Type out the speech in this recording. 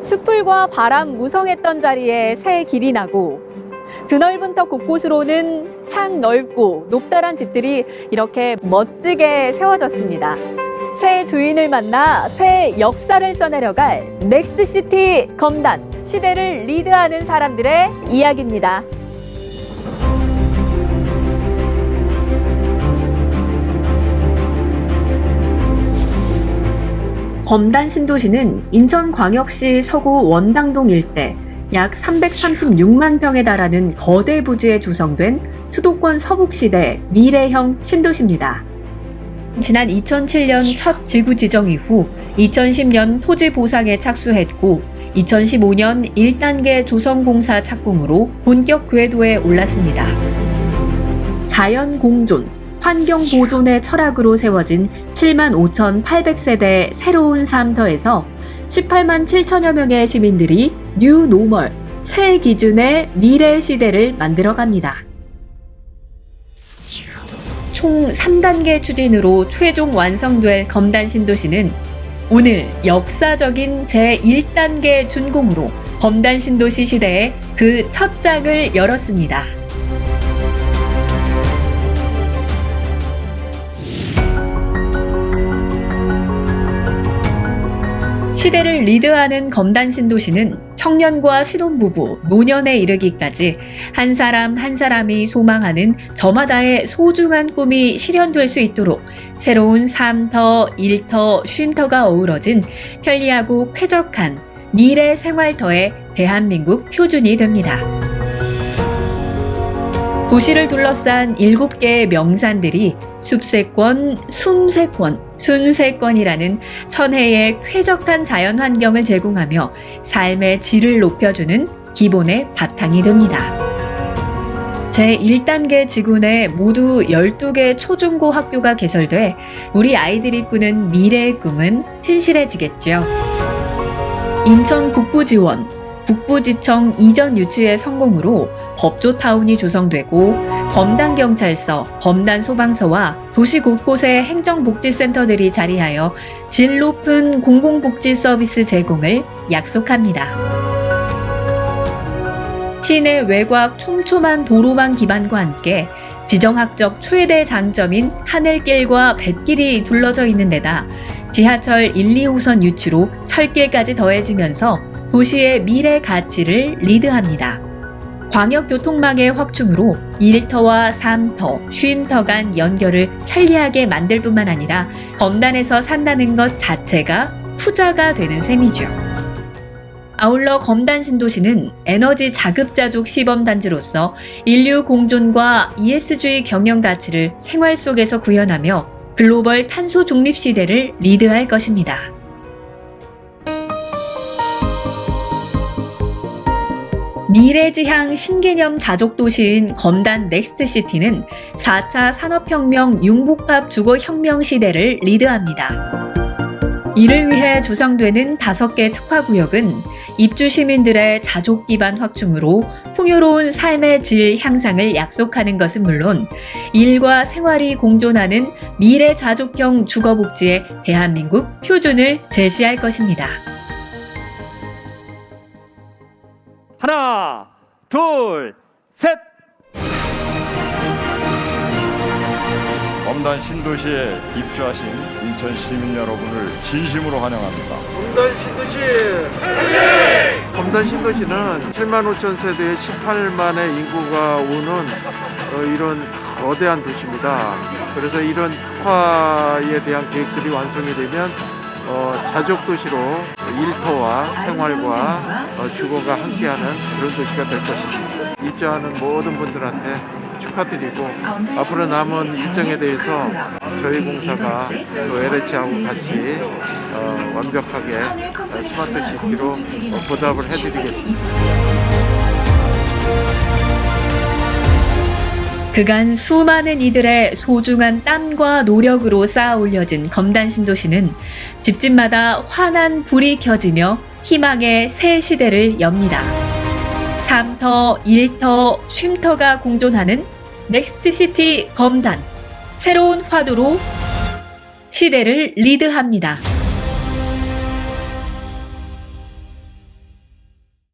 숲풀과 바람 무성했던 자리에 새 길이 나고 드넓은 터 곳곳으로는 창 넓고 높다란 집들이 이렇게 멋지게 세워졌습니다. 새 주인을 만나 새 역사를 써내려갈 넥스트시티 검단 시대를 리드하는 사람들의 이야기입니다. 검단 신도시는 인천광역시 서구 원당동 일대 약 336만 평에 달하는 거대 부지에 조성된 수도권 서북시대 미래형 신도시입니다. 지난 2007년 첫 지구 지정 이후 2010년 토지 보상에 착수했고 2015년 1단계 조성공사 착공으로 본격 궤도에 올랐습니다. 자연 공존, 환경 보존의 철학으로 세워진 7만 5,800세대 새로운 삶터에서 18만 7천여 명의 시민들이 뉴 노멀, 새 기준의 미래 시대를 만들어갑니다. 총 3단계 추진으로 최종 완성될 검단 신도시는 오늘 역사적인 제1단계 준공으로 검단 신도시 시대의 그 첫 장을 열었습니다. 시대를 리드하는 검단 신도시는 청년과 신혼부부, 노년에 이르기까지 한 사람 한 사람이 소망하는 저마다의 소중한 꿈이 실현될 수 있도록 새로운 삶터, 일터, 쉼터가 어우러진 편리하고 쾌적한 미래 생활터의 대한민국 표준이 됩니다. 도시를 둘러싼 일곱 개의 명산들이 숲세권, 숨세권, 순세권이라는 천혜의 쾌적한 자연 환경을 제공하며 삶의 질을 높여주는 기본의 바탕이 됩니다. 제1단계 지구 내 모두 12개 초중고 학교가 개설돼 우리 아이들이 꾸는 미래의 꿈은 튼실해지겠죠. 인천 북부지원, 북부지청 이전 유치의 성공으로 법조타운이 조성되고 검단경찰서, 검단소방서와 도시 곳곳에 행정복지센터들이 자리하여 질 높은 공공복지 서비스 제공을 약속합니다. 시내 외곽 촘촘한 도로망 기반과 함께 지정학적 최대 장점인 하늘길과 뱃길이 둘러져 있는 데다 지하철 1, 2호선 유치로 철길까지 더해지면서 도시의 미래 가치를 리드합니다. 광역교통망의 확충으로 일터와 삼터, 쉼터 간 연결을 편리하게 만들 뿐만 아니라 검단에서 산다는 것 자체가 투자가 되는 셈이죠. 아울러 검단 신도시는 에너지 자급자족 시범단지로서 인류 공존과 ES주의 경영 가치를 생활 속에서 구현하며 글로벌 탄소 중립 시대를 리드할 것입니다. 미래지향 신개념 자족도시인 검단 넥스트시티는 4차 산업혁명 융복합 주거혁명 시대를 리드합니다. 이를 위해 조성되는 5개 특화구역은 입주 시민들의 자족 기반 확충으로 풍요로운 삶의 질 향상을 약속하는 것은 물론 일과 생활이 공존하는 미래 자족형 주거복지의 대한민국 표준을 제시할 것입니다. 하나, 둘, 셋. 검단 신도시에 입주하신 인천 시민 여러분을 진심으로 환영합니다. 검단 신도시 검단 신도시는 7만 5천 세대에 18만의 인구가 오는 어, 이런 거대한 도시입니다. 그래서 이런 특화에 대한 계획들이 완성이 되면 어, 자족 도시로 일터와 생활과 어, 주거가 함께하는 그런 도시가 될 것입니다. 입주하는 모든 분들한테 축하드리고 앞으로 남은 일정에 대해서 저희 공사가 또 LH하고 같이 어, 완벽하게 어, 스마트 시티로 어, 보답을 해드리겠습니다. 그간 수많은 이들의 소중한 땀과 노력으로 쌓아 올려진 검단 신도시는 집집마다 환한 불이 켜지며 희망의 새 시대를 엽니다. 삼터, 일터, 쉼터가 공존하는 넥스트 시티 검단. 새로운 화두로 시대를 리드합니다.